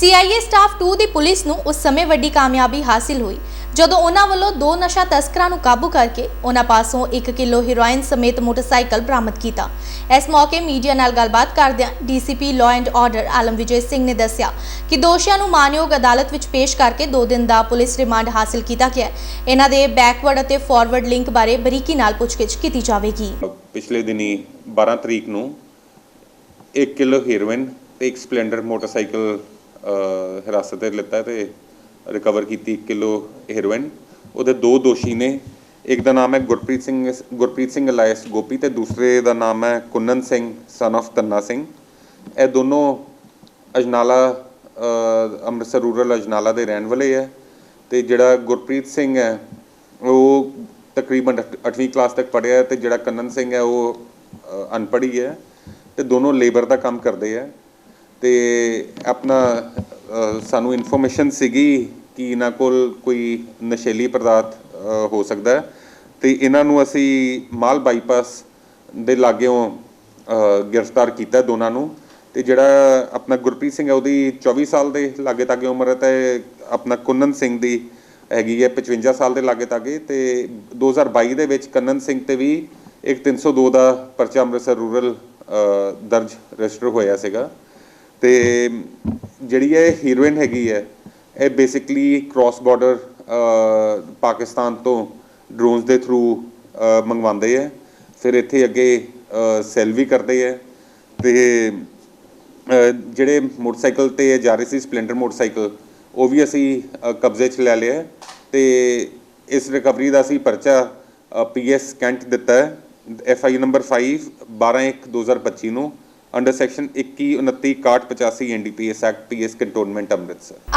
CIA staff 2 ਦੀ police ਨੂੰ ਉਸ ਸਮੇਂ ਵੱਡੀ ਕਾਮਯਾਬੀ ਹਾਸਿਲ ਹੋਈ। ਜਦੋਂ ਉਹਨਾਂ ਵੱਲੋਂ ਦੋ ਨਸ਼ਾ ਤਸਕਰਾਂ ਨੂੰ ਕਾਬੂ ਕਰਕੇ ਉਹਨਾਂ ਪਾਸੋਂ 1 ਕਿਲੋ ਹੈਰੋਇਨ ਸਮੇਤ ਮੋਟਰਸਾਈਕਲ ਬਰਾਮਦ ਕੀਤਾ। ਇਸ ਮੌਕੇ ਮੀਡੀਆ ਨਾਲ ਗੱਲਬਾਤ ਕਰਦਿਆਂ DCP law and order Alam Vijay Singh ਨੇ ਦੱਸਿਆ ਕਿ ਦੋਸ਼ੀਆਂ ਨੂੰ ਮਾਨਯੋਗ ਅਦਾਲਤ ਵਿੱਚ ਪੇਸ਼ ਕਰਕੇ 2 ਦਿਨ ਦਾ ਪੁਲਿਸ ਰਿਮਾਂਡ ਹਾਸਿਲ ਕੀਤਾ ਗਿਆ ਇਹਨਾਂ ਦੇ ਬੈਕਵਰਡ ਅਤੇ ਫਾਰਵਰਡ ਲਿੰਕ ਬਾਰੇ ਬਰੀਕੀ ਨਾਲ ਪੁੱਛਗਿੱਛ ਕੀਤੀ ਜਾਵੇਗੀ। ਪਿਛਲੇ ਦਿਨੀ 12 ਤਰੀਕ ਨੂੰ 1 ਕਿਲੋ ਹੈਰੋਇਨ ਤੇ ਇੱਕ ਸਪਲੈਂਡਰ ਮੋਟਰਸਾਈਕਲ ਹਿਰਾਸਤ ਤੇ ਲਿੱਤਾ ਤੇ ਰਿਕਵਰ ਕੀਤੀ 1 ਕਿਲੋ ਹੈਰੋਇਨ ਉਹਦੇ ਦੋ ਦੋਸ਼ੀ ਨੇ। ਇੱਕ ਦਾ ਨਾਮ ਹੈ ਗੁਰਪ੍ਰੀਤ ਸਿੰਘ ਗੁਰਪ੍ਰੀਤ ਸਿੰਘ ਅਲਾਇਸ ਗੋਪੀ ਤੇ ਦੂਸਰੇ ਦਾ ਨਾਮ ਹੈ ਕੁੰਨਨ ਸਿੰਘ ਸਨ of ਤੰਨਾ ਸਿੰਘ। ਇਹ ਦੋਨੋਂ ਅਜਨਾਲਾ ਅੰਮ੍ਰਿਤਸਰ ਰੂਰਲ ਅਜਨਾਲਾ ਦੇ ਰਹਿਣ ਵਾਲੇ ਹੈ ਤੇ ਜਿਹੜਾ ਗੁਰਪ੍ਰੀਤ ਸਿੰਘ ਹੈ, ਉਹ ਤਕਰੀਬਨ 8ਵੀਂ ਕਲਾਸ ਤੱਕ ਪੜ੍ਹਿਆ ਹੈ ਤੇ ਜਿਹੜਾ ਕੰਨਨ ਸਿੰਘ ਹੈ, ਉਹ ਅਨਪੜ੍ਹ ਹੀ। ਹੈ ਤੇ ਦੋਨੋਂ ਲੇਬਰ ਦਾ ਕੰਮ ਕਰਦੇ ਆ। ਤੇ ਆਪਣਾ ਸਾਨੂੰ ਇਨਫੋਰਮੇਸ਼ਨ ਸੀਗੀ ਕਿ ਇਹਨਾਂ ਕੋਲ ਕੋਈ ਨਸ਼ੀਲੀ ਪਦਾਰਥ ਹੋ ਸਕਦਾ ਹੈ। ਤੇ ਇਹਨਾਂ ਨੂੰ ਅਸੀਂ ਮਾਲ ਬਾਈਪਾਸ ਦੇ ਲਾਗਿਓਂ ਗ੍ਰਿਫਤਾਰ ਕੀਤਾ ਦੋਨਾਂ ਨੂੰ। ਤੇ ਜਿਹੜਾ ਆਪਣਾ ਗੁਰਪ੍ਰੀਤ ਸਿੰਘ ਹੈ, ਉਹਦੀ 24 ਸਾਲ ਦੇ ਲਾਗੇ ਤਾਗੇ ਉਮਰ ਹੈ ਤੇ ਆਪਣਾ ਕੁੰਨਨ ਸਿੰਘ ਦੀ ਹੈਗੀ ਹੈ 55 ਸਾਲ ਦੇ ਲਾਗੇ ਤਾਗੇ ਤੇ 2022 ਦੇ ਵਿੱਚ ਕੰਨਨ ਸਿੰਘ ਤੇ ਵੀ ਇੱਕ 302 ਦਾ ਪਰਚਾ ਅੰਮ੍ਰਿਤਸਰ ਰੂਰਲ ਦਰਜ ਰਜਿਸਟਰ ਹੋਇਆ ਸੀਗਾ। ਤੇ ਜਿਹੜੀ ਇਹ ਹੀਰੋਇਨ ਹੈਗੀ ਹੈ, ਇਹ ਬੇਸਿਕਲੀ ਕ੍ਰਾਸ ਬਾਰਡਰ ਪਾਕਿਸਤਾਨ ਤੋਂ ਡਰੋਨਸ ਦੇ ਥਰੂ ਮੰਗਵਾਉਂਦੇ ਆ ਫਿਰ ਇੱਥੇ ਅੱਗੇ ਸੈਲ ਵੀ ਕਰਦੇ ਆ ਤੇ ਜਿਹੜੇ ਮੋਟਰਸਾਈਕਲ ਤੇ ਇਹ ਜਾ ਰਹੇ ਸੀ, ਸਪਲੈਂਡਰ ਮੋਟਰਸਾਈਕਲ, ਉਹ ਵੀ ਅਸੀਂ ਕਬਜ਼ੇ 'ਚ ਲੈ ਲਿਆ ਹੈ। ਤੇ ਇਸ ਰਿਕਵਰੀ ਦਾ ਅਸੀਂ ਪਰਚਾ ਪੀਐਸ ਕੈਂਟ ਦਿੱਤਾ ਹੈ। ਐਫ ਆਈ ਨੰਬਰ 5 12/1/2025 ਨੂੰ। Under section 21 29 61 85 NDPS act PS cantonment Amritsar